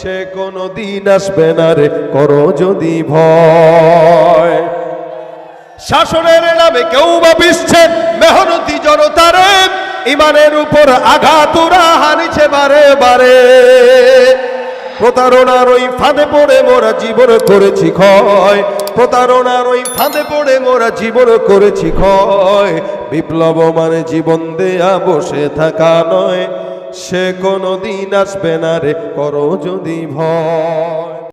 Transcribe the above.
সে কোনো দিন আসবে না রে, করো যদি ভয়। শাসনের নামে কেউ বা পিসছে মেহনতি জনতারে, ইমানের উপর আঘাতুরা হারিছে বারে বারে। প্রতারণার ওই ফাঁদে পড়ে মোরা জীবন করেছি ক্ষয়। প্রতারণার ওই ফাঁদে পড়ে মোরা জীবন করেছি ক্ষয়। বিপ্লব মানে জীবন দেয়া বসে থাকা নয়। সে কোনো দিন আসবে না রে করো যদি ভয়।